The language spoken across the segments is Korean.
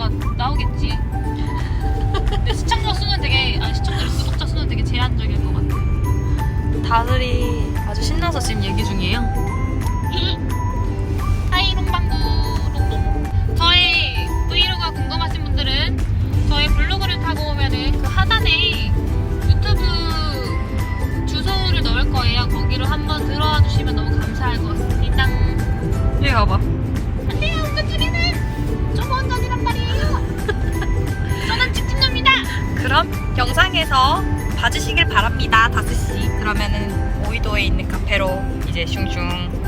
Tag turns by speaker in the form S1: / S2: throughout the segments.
S1: 뭔가 나오겠지. 근데 시청자 수는 되게 아니 시청자 구독자 수는 되게 제한적일 것 같아.
S2: 다들이 아주 신나서 지금 얘기 중이에요.
S1: 하이 롱방구 롱롱. 저의 브이로그가 궁금하신 분들은 저의 블로그를 타고 오면은 그 하단에 유튜브 주소를 넣을 거예요. 거기로 한번 들어와 주시면 너무 감사할 것 같습니다.
S2: 여기 가봐.
S1: 안돼요, 운전
S2: 그럼 영상에서 봐주시길 바랍니다. 5시. 그러면은 오이도에 있는 카페로 이제 슝슝.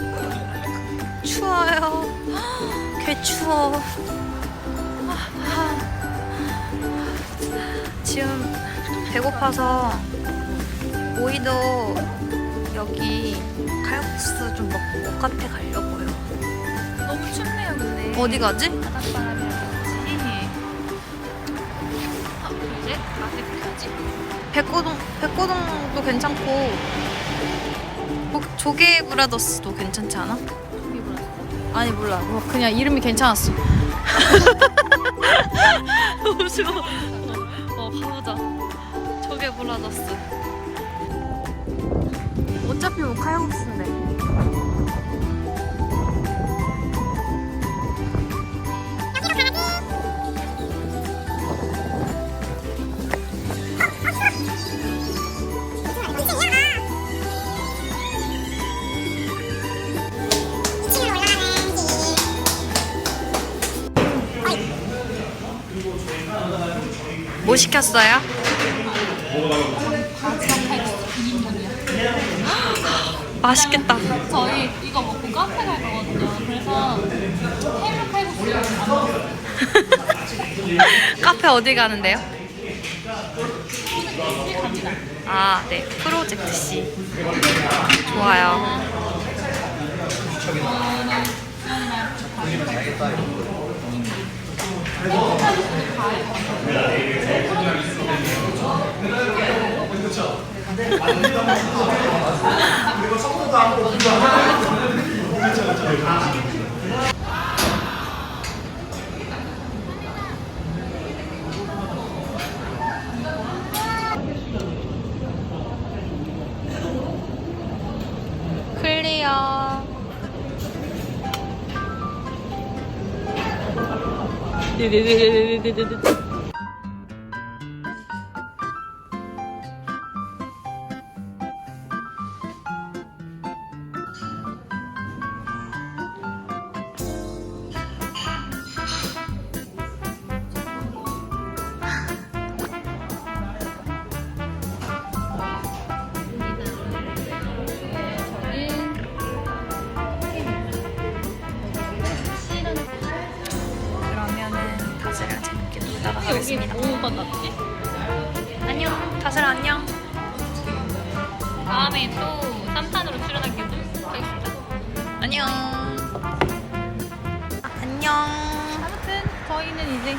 S2: 추워요. 개 추워. 지금 배고파서 오이도 여기 칼국수 좀 먹고 카페 가려고요.
S1: 너무 춥네요, 근데.
S2: 어디 가지?
S1: 바닷바람이 보야지.
S2: 백고동 백고동도 괜찮고 뭐 조개 브라더스도 괜찮지 않아?
S1: 저기 뭐라
S2: 아니 몰라. 뭐 그냥 이름이 괜찮았어. 너무 좋아 어 가보자. 조개 브라더스. 어차피 뭐 칼국수인데 뭐 시켰어요? 맛있겠다
S1: 저희 이거 먹고 카페 갈 거거든요. 그래서 해물 칼국수
S2: 카페 어디 가는데요?
S1: 갑니다.
S2: 아, 네. 프로젝트 C. 좋아요. 클리어. 그러면은
S1: 여기
S2: 가겠습니다.
S1: 뭐가 났지?
S2: 안녕. 다슬 안녕.
S1: 다음에 또 3탄으로 출연하기로 하겠습니다.
S2: 안녕. 안녕.
S1: 아무튼 저희는 이제